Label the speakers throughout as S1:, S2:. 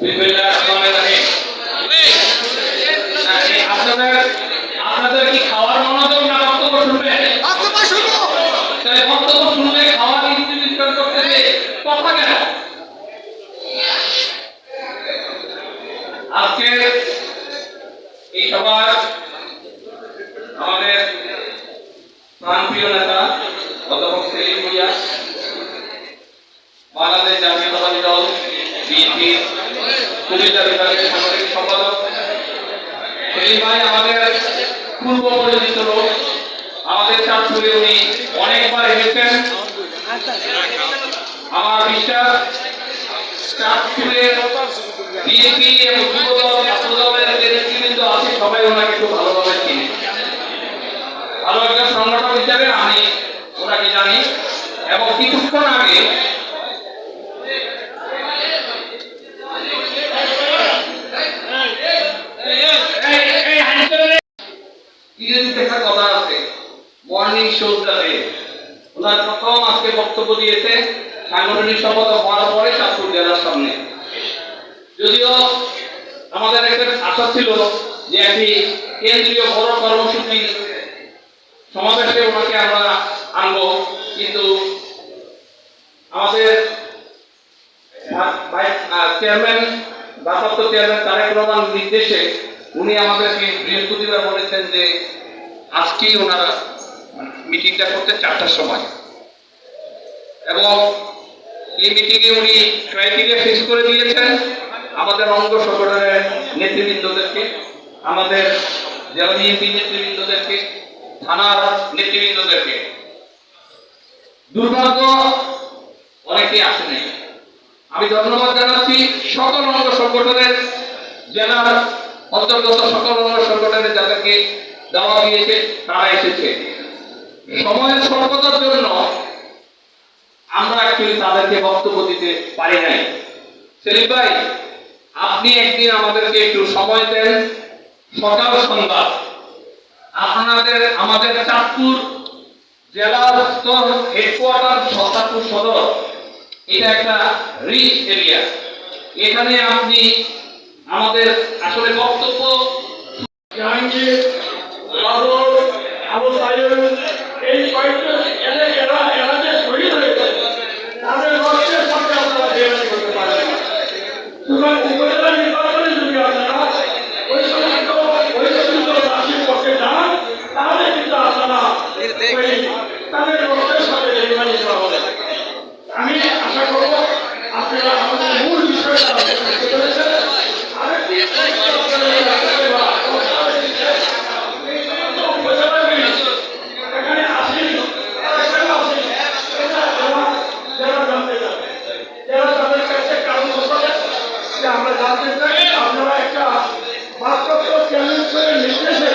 S1: বিসমিল্লাহির রহমানির রহিম। আপনাদের আপনাদের কি খাওয়ার মনোযোগ না বক্তব্য শুনবেন তাহলে বক্তব্য শুনলে খাওয়ার ইনস্টিটিউশন করতেছে কথা কেন আজকে এই সবার আমাদের প্রাণপ্রিয় নেতা অধ্যাপক সেলিম ভুইয়া বাংলাদেশ জাতীয়তাবাদী দল বিএনপি কুমিল্লা বিভাগের সাংগঠনিক সম্পাদক। সেলিম ভাই, আমাদের পূর্ব পরিচিত লোক। আমাদের চাঁদপুরে উনি অনেকবার এসেছেন আমার বিশ্বাস চাঁদপুরের বিএনপি এবং যুবদল ছাত্রদলের যে নেতৃবৃন্দ আছে, সবাই ওনাকে খুব ভালোভাবে চিনে। ভালো একজন সংগঠক হিসেবে আমি ওনাকে জানি। এবং কিছুক্ষণ আগে একটা কথা আছে মর্নিং শোজ যাবে ওনার প্রথম আজকে বক্তব্য দিয়েছে সাংগঠনিক সম্পাদক হওয়ার পরে চাঁদপুর জেলার সামনে। যদিও আমাদের একটা আশা ছিল যে একটি কেন্দ্রীয় বড় কর্মসূচি সমাবেশে ওনাকে আমরা আনব, কিন্তু আমাদের চেয়ারম্যান, ভারপ্রাপ্ত চেয়ারম্যান তারেক রহমান নির্দেশে উনি আমাদেরকে বৃহস্পতিবার বলেছেন যে আজকেই ওনারা মিটিংটা করতে চারটার সময়। এবং এই মিটিংয়ে উনি ক্রাইটেরিয়া ফিক্স করে দিয়েছেন আমাদের অঙ্গ সংগঠনের নেতৃবৃন্দদেরকে, আমাদের জেলা বিএনপি নেতৃবৃন্দদেরকে, থানার নেতৃবৃন্দদেরকে। দুর্ভাগ্য অনেকেই আসে নাই। আমি ধন্যবাদ জানাচ্ছি সকল অঙ্গ সংগঠনের, জেলার অন্তর্গত সকল অঙ্গ সংগঠনের যাদেরকে দেওয়া দিয়েছে তারা এসেছে। সময়ের স্বল্পতার জন্য আমরা অ্যাকচুয়ালি তাদেরকে বক্তব্য দিতে পারি নাই। সেলিম ভাই, আপনি একদিন আমাদেরকে একটু সময় দেন। সকাল সন্ধ্যা। আপনাদের, আমাদের চাঁদপুর জেলার স্তর হেডকোয়ার্টার চাঁদপুর সদর। এটা একটা রিচ এরিয়া এখানে আপনি আমাদের আসলে বক্তব্য
S2: জাহাঙ্গীর বাবর আবু সাইদ এই কয়েকটা এনে এরা এরা যে শহীদ হয়েছে তাদের রক্তের সাথে আপনারা বেয়ানি করতে পারেন। সুতরাং উপজেলা নির্বাচনে যদি আপনারা ওই সমস্ত ওই সমস্ত রাশির পক্ষে যান তাহলে কিন্তু আপনারা তাদের রক্তের সাথে বেমানি করা হবে আমি আশা করব আপনারা আমাদের মূল বিষয়টা বুঝতে পেরেছেন আরেকটি এখানে আসেনি এখানে আসেনি এটা যারা যারা জানতে চান যারা তাদের কাছে কারণ বসাবে যে আমরা জানতে চাই আপনারা একটা বাস্তব চ্যালেঞ্জ করে নির্দেশে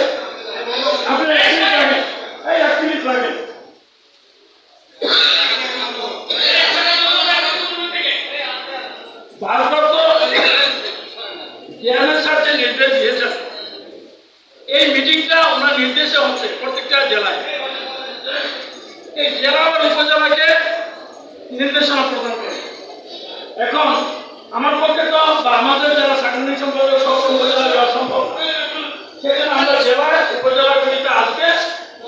S2: আপনারা এক মিনিট লাগেন এই এক মিনিট লাগেন ভারপ্রাপ্ত চেয়ারম্যান স্যার যে নির্দেশ দিয়েছেন এই মিটিংটা ওনার নির্দেশে হচ্ছে প্রত্যেকটা জেলায় এই জেলা আর উপজেলাকে নির্দেশনা প্রদান করে। এখন আমার পক্ষে তো বা আমাদের যারা সাংগঠনিক সম্পাদক সব উপজেলা যাওয়া সম্ভব সেখানে আমরা জেলায় উপজেলাগুলিতে আজকে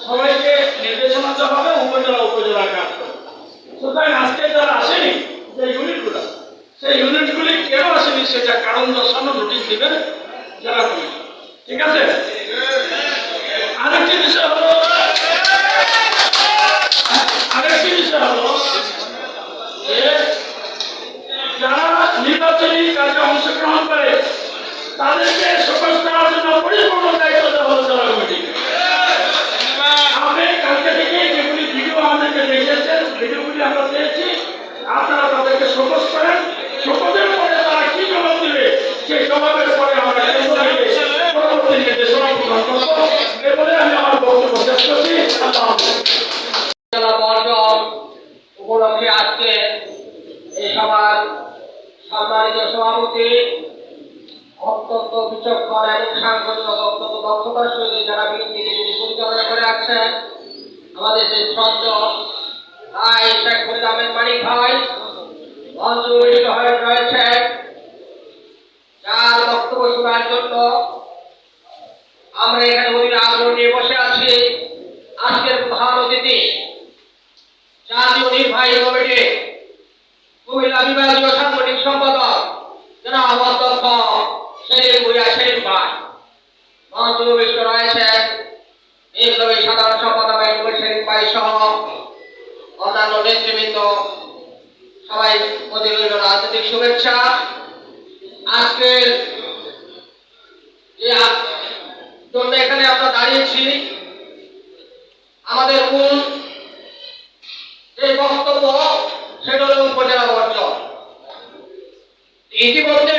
S2: সবাইকে নির্দেশনা দেওয়া হবে, উপজেলা উপজেলা কাজ সুতরাং আজকে যারা আসেনি, যে ইউনিটগুলো, সেই ইউনিটগুলি কেন আসেনি সেটা কারণ দর্শানো নোটিশ দিবেন যারা ঠিক আছে? আরেকটি বিষয় হলো আরেকটি বিষয় হলো যে যারা নির্বাচনী কাজে অংশগ্রহণ করে তাদেরকে সকল করার জন্য পরিপূর্ণ দায়িত্ব দেওয়া হলো জেলা কমিটিকে আপনি কালকে থেকে যেগুলি ভিডিও আমাদেরকে দেখিয়েছেন ভিডিওগুলি আমরা পেয়েছি। আপনারা তাদেরকে শোকজ করেন। শোকজের পরে তারা কি জবাব দিবে, সেই জবাবের পরে আমরা পরবর্তী নির্দেশনা প্রদান করব এ আমি আমার বক্তব্য শেষ করছি। আল্লাহ।
S3: জেলা বর্জন উপলক্ষে সভাপতি অত্যন্ত বিচক্ষণ এবং সাংগঠনিক অত্যন্ত দক্ষতার সহিত যারা বিএনপিকে পরিচালনা করে আছেন আমাদের সেই ছন্দ শেখ ভাই
S4: রয়েছে। যার বক্তব্য শোনার জন্য আমরা এখানে অধীর আগ্রহ নিয়ে বসে আছি। আজকের প্রধান অতিথি, জাতীয় নির্বাহী কমিটি কুমিল্লা বিভাগীয় সাংগঠনিক সম্পাদক, জনাব বিপ্লবী সাধারণ সম্পাদক সহ অন্যান্য নেতৃবৃন্দ। সবাই রাজনৈতিক শুভেচ্ছা। আজকের জন্য এখানে আমরা দাঁড়িয়েছি, আমাদের মূল যে বক্তব্য, সেটা হল উপজেলা বর্জন। ইতিমধ্যে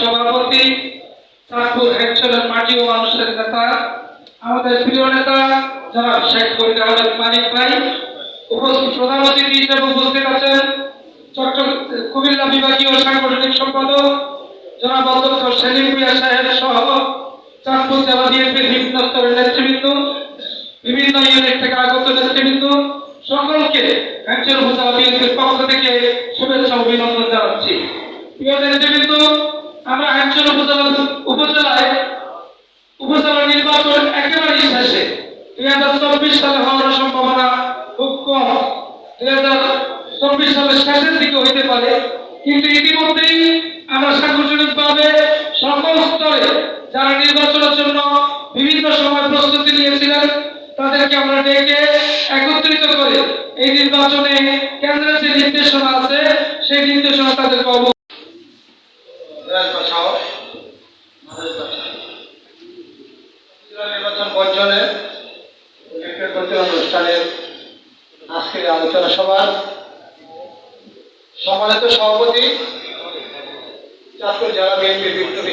S5: সভাপতি চাঁদপুর হেডচলের মাটি ও মানুষের নেতা, আমাদের মানিক ভাই। উপস্থিত প্রধান অতিথি হিসেবে উপস্থিত আছেন বিভাগীয় সাংগঠনিক সম্পাদক, জনাব অধ্যক্ষ সেলিম সাহেব সহ চাঁদপুর জেলা বিএনপির নেতৃবৃন্দ। বিভিন্ন ইউনিট থেকে আগত নেতৃবৃন্দ সকলকে একজন উপজেলা বিএনপির পক্ষ থেকে শুভেচ্ছা অভিনন্দন জানাচ্ছি। প্রিয় নেতৃবৃন্দ, আমরা একজন উপজেলা উপজেলায় উপজেলা নির্বাচন একেবারেই শেষে দুই হাজার চব্বিশ সালে হওয়ার সম্ভাবনা খুব কম। দুই হাজার চব্বিশ সালের শেষের দিকে হইতে পারে। কিন্তু ইতিমধ্যেই আমরা সাংগঠনিকভাবে সকল স্তরে যারা নির্বাচনের জন্য বিভিন্ন সময় প্রস্তুতি নিয়েছিলেন তাদেরকে আমরা ডেকে একত্রিত করে এই নির্বাচনে কেন্দ্রের যে নির্দেশনা আছে, সেই নির্দেশনা
S3: বাঁচাও উপজেলা নির্বাচন বর্জনে আজকের আলোচনা সভার সম্মানিত সভাপতি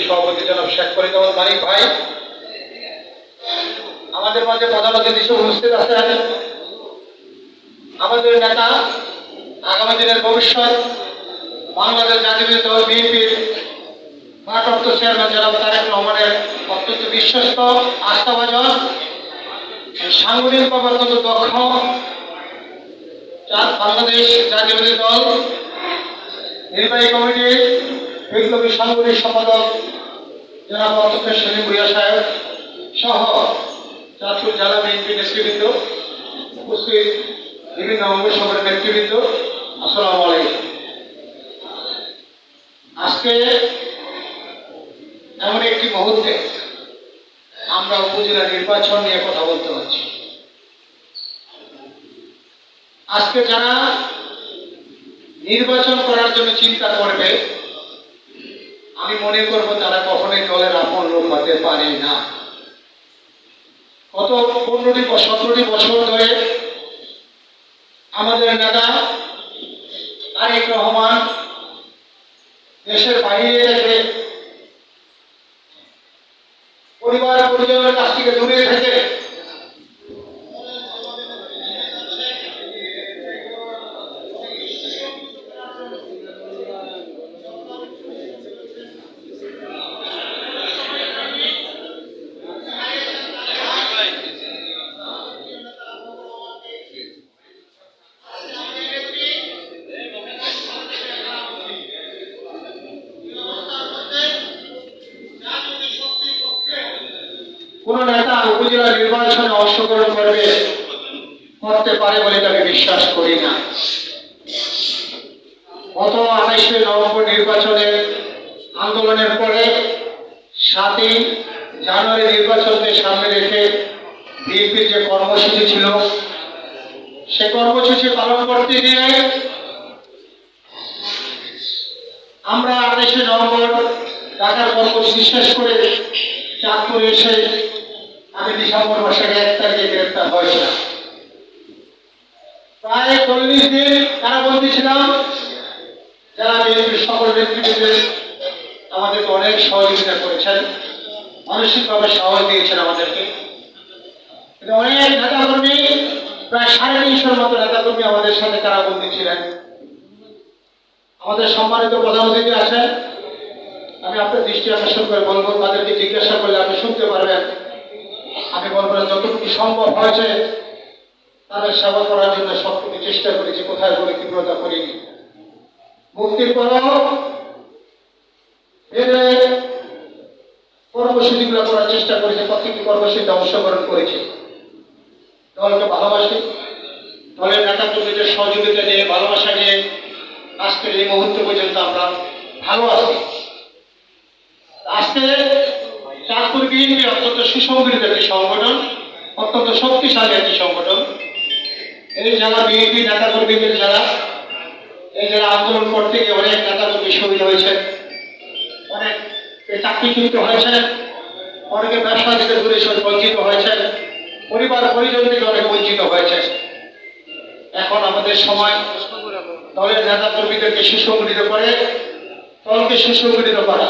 S3: সভাপতি জনাব শেখ ফরিদ ভাই আমাদের মাঝে প্রধান অতিথি উপস্থিত আছেন আমাদের নেতা, আগামী দিনের ভবিষ্যৎ, বাংলাদেশ জাতীয় দল বিএনপির ভারপ্রাপ্ত চেয়ারম্যান জনাব তারেক রহমানের অত্যন্ত বিশ্বস্ত আস্থাভাজন সাংগঠনিকভাবে অত্যন্ত দক্ষ বাংলাদেশ জাতীয়বাদী দল, নির্বাহী কমিটির বিপ্লবী সাংগঠনিক সম্পাদক জনাব অধ্যক্ষ সেলিম সাহেব সহ চাঁদপুর জেলা বিএনপি নেতৃবৃন্দ, উপস্থিত বিভিন্ন অঙ্গ সংগঠনের নেতৃবৃন্দ, আসসালামু আলাইকুম। আজকে এমন একটি মুহূর্তে আমরা উপজেলা নির্বাচন নিয়ে কথা বলতে পারছি। আজকে যারা নির্বাচন করার জন্য চিন্তা করবে, আমি মনে করব তারা কখনোই দলের আপন লোক হতে পারে না। গত পনেরোটি সতেরোটি বছর ধরে আমাদের নেতা তারেক রহমান দেশের বাইরে থেকে পরিবার পরিজনের কাছ থেকে দূরে থেকে কোন নেতা উপজেলা নির্বাচনে অংশগ্রহণ করবে, করতে পারে বলে আমি বিশ্বাস করি না। গত আঠাইশে নভেম্বর নির্বাচনের আন্দোলনের পরে সাতই জানুয়ারি নির্বাচনকে সামনে রেখে বিএনপির যে কর্মসূচি ছিল, সে কর্মসূচি পালন করতে গিয়ে আমরা আঠাইশে নভেম্বর ঢাকার কর্মসূচি শেষ করে চাঁদপুরে এসে আমি সহযোগিতা অনেক নেতাকর্মী, প্রায় সাড়ে তিনশোর মতো নেতাকর্মী আমাদের সাথে কারাবন্দী ছিলেন। আমাদের সম্মানিত প্রধান আছেন। আমি আপনার দৃষ্টি আকর্ষণ করে বলব, তাদেরকে জিজ্ঞাসা করলে আপনি শুনতে পারবেন। আমি বলব যতটুকু সম্ভব হয়েছে, তাদের সেবা করার জন্য সবটুকু চেষ্টা করেছি, কোথায় বলে তীব্রতা করিনি। মুক্তির ফিরে কর্মসূচিগুলো করার চেষ্টা করেছে, প্রত্যেকটি কর্মসূচিতে অংশগ্রহণ করেছে। দলকে ভালোবাসি, দলের নেতা কর্মীদের সহযোগিতা নিয়ে, ভালোবাসা নিয়ে আজকের এই মুহূর্ত পর্যন্ত আমরা ভালো আছি। আজকে চাঁদপুর বিএনপি অত্যন্ত সুসংগঠিত একটি সংগঠন, অত্যন্ত শক্তিশালী একটি সংগঠন। এই জেলা বিএনপি নেতা কর্মীদের যারা, এই জেলা আন্দোলন করতে গিয়ে অনেক নেতা কর্মী শহীদ হয়েছে অনেক চাকরিচ্যুত হয়েছে অনেকে ব্যবসা থেকে দূরে বঞ্চিত হয়েছে পরিবার পরিজন থেকে অনেক বঞ্চিত হয়েছে এখন আমাদের সময় দলের নেতা কর্মীদেরকে সুসংগঠিত করে, দলকে সুসংগঠিত করা।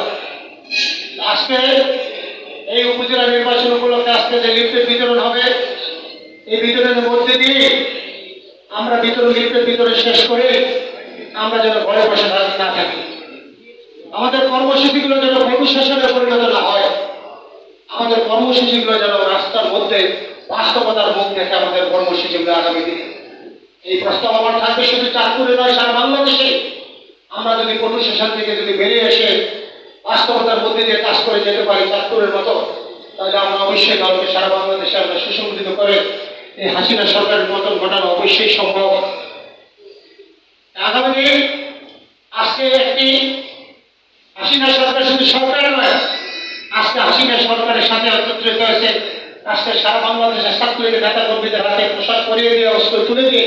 S3: আজকে এই উপজেলা নির্বাচন উপলক্ষে আজকে যে লিফটের বিতরণ হবে, এই বিতরণের মধ্যে দিয়ে আমরা বিতরণ, লিফটের বিতরণ শেষ করে আমরা যেন ঘরে বসে না থাকি। আমাদের কর্মসূচিগুলো যেন ভবিষ্যতে পরিণত না হয়, আমাদের কর্মসূচিগুলো যেন রাস্তার মধ্যে বাস্তবতার মুখ দেখে আমাদের কর্মসূচিগুলো আগামী দিনে। এই প্রস্তাব আমার থাকবে শুধু চাঁদপুরে নয়, সারা বাংলাদেশে। আমরা যদি কঠোর শাসন থেকে যদি বেরিয়ে এসে বাস্তবতার মধ্যে দিয়ে কাজ করে যেতে পারি চাঁদপুরের মতো, তাহলে আমরা অবশ্যই দলকে সারা বাংলাদেশে আমরা সুসংগঠিত করে এই হাসিনা সরকারের মতন ঘটানো অবশ্যই সম্ভব। আগামী আজকে একটি হাসিনা সরকার শুধু সরকার নয়, আজকে হাসিনা সরকারের সাথে একত্রিত হয়েছে। আজকে সারা বাংলাদেশের ছাত্রলীগের নেতা কর্মীদের হাতে পোশাক পরিয়ে দিয়ে, অস্ত্র তুলে দিয়ে,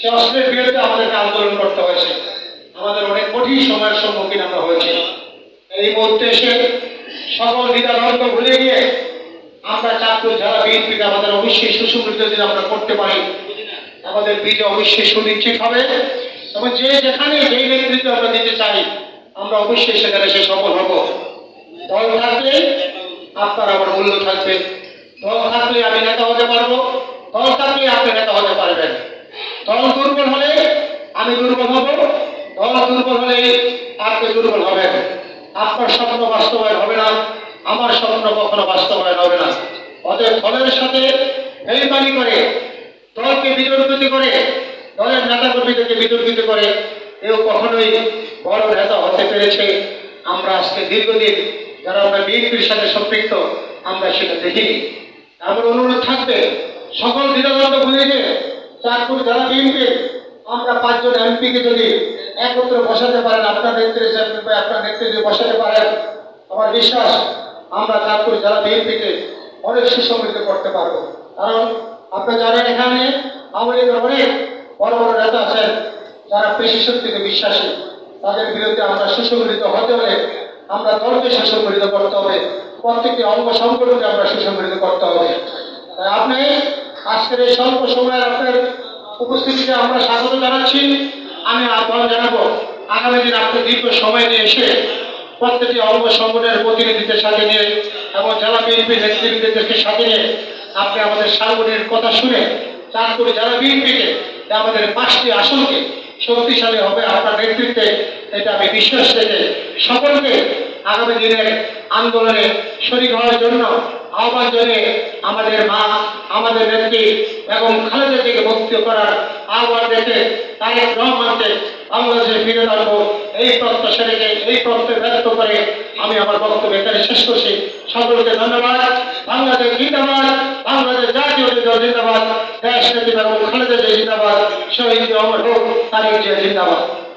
S3: সে অস্ত্রের বিরুদ্ধে আমাদেরকে আন্দোলন করতে হয়েছে। আমাদের অনেক কঠিন সময়ের এসে সকল দ্বিধাদ্বন্দ্ব ভুলে গিয়ে আমরা চাঁদপুর জেলা বিএনপিকে আমাদের অবশ্যই সুসংগঠিত যদি আমরা করতে পারি। আমাদের বিজয় অবশ্যই সুনিশ্চিত হবে এবং যে যেখানে যেই নেতৃত্ব আমরা দিতে চাই, আমরা অবশ্যই সেখানে সে সফল হব। দল থাকলে আপনার আমার মূল্য থাকবে। দল থাকলে আমি নেতা হতে পারব। দল থাকলে আপনি নেতা হতে পারবেন। দল দুর্বল হলে আমি দুর্বল হব। দল দুর্বল হলে আপনি দুর্বল হবেন। আপনার স্বপ্ন বাস্তবায়ন হবে না, আমার স্বপ্ন কখনো বাস্তবায়ন হবে না। অতএব দলের সাথে বেইমানি করে, দলকে বিতর্কিত করে, দলের নেতা কর্মীদেরকে বিতর্কিত করে, কেউ কখনোই বড় নেতা হতে পেরেছে। আমরা আজকে দীর্ঘদিন যারা আমরা বিএনপির সাথে সম্পৃক্ত, আমরা সেটা দেখিনি। আমার অনুরোধ থাকবে, সকল দ্বিধাদ্বন্দ্ব ভুলে গিয়ে চাঁদপুর যারা বিএনপি আমরা পাঁচজন এমপিকে যদি একত্রে বসাতে পারেন আপনার নেতৃত্বে আপনার নেতৃত্বে বসাতে পারেন, আমার বিশ্বাস আমরা চাঁদপুর যারা বিএনপিকে অনেক সুসংগঠিত করতে পারব। কারণ আপনারা জানেন এখানে আওয়ামী লীগের অনেক বড় বড় নেতা আছেন যারা পেশি শক্তিতে বিশ্বাসী। তাদের বিরুদ্ধে আমরা সুসংগঠিত হতে হলে আমরা দলকে সুসংগঠিত করতে হবে, প্রত্যেকটি অঙ্গ সংগঠনকে আমরা সুসংগঠিত করতে হবে। তাই আপনি আজকের এই স্বল্প সময়ের আপনার উপস্থিতিতে আমরা স্বাগত জানাচ্ছি। আমি আহ্বান জানাব, আগামী দিন আপনি দীর্ঘ সময় নিয়ে এসে প্রত্যেকটি অঙ্গ সংগঠনের প্রতিনিধিদের সাথে নিয়ে এবং জেলা বিএনপি নেতৃবৃন্দদেরকে সাথে নিয়ে আপনি আমাদের সাংগঠনিক কথা শুনে চাঁদপুরে জেলা বিএনপিকে আমাদের পাঁচটি আসনকে শক্তিশালী হবে আপনার নেতৃত্বে, এটা আমি বিশ্বাস রেখে সকলকে আগামী দিনের আন্দোলনে শরীর হওয়ার জন্য আহ্বান জানিয়ে আমাদের মা, আমাদের নেত্রী এবং খালেদা থেকে ভক্তি করার আহ্বান দেখে তারেক রহমানকে বাংলাদেশে ফিরে রাখব এই প্রত্যাশা রেখে এই প্রত্যয় ব্যক্ত করে আমি আমার বক্তব্য এখানে শেষ করছি। সকলকে ধন্যবাদ। বাংলাদেশ জিন্দাবাদ। বাংলাদেশ জাতীয় দল জিন্দাবাদ। দেশ নেতৃত্ব খালেদা জিন্দাবাদ। শহীদ অমর হোক, তারেক জিয়া জিন্দাবাদ।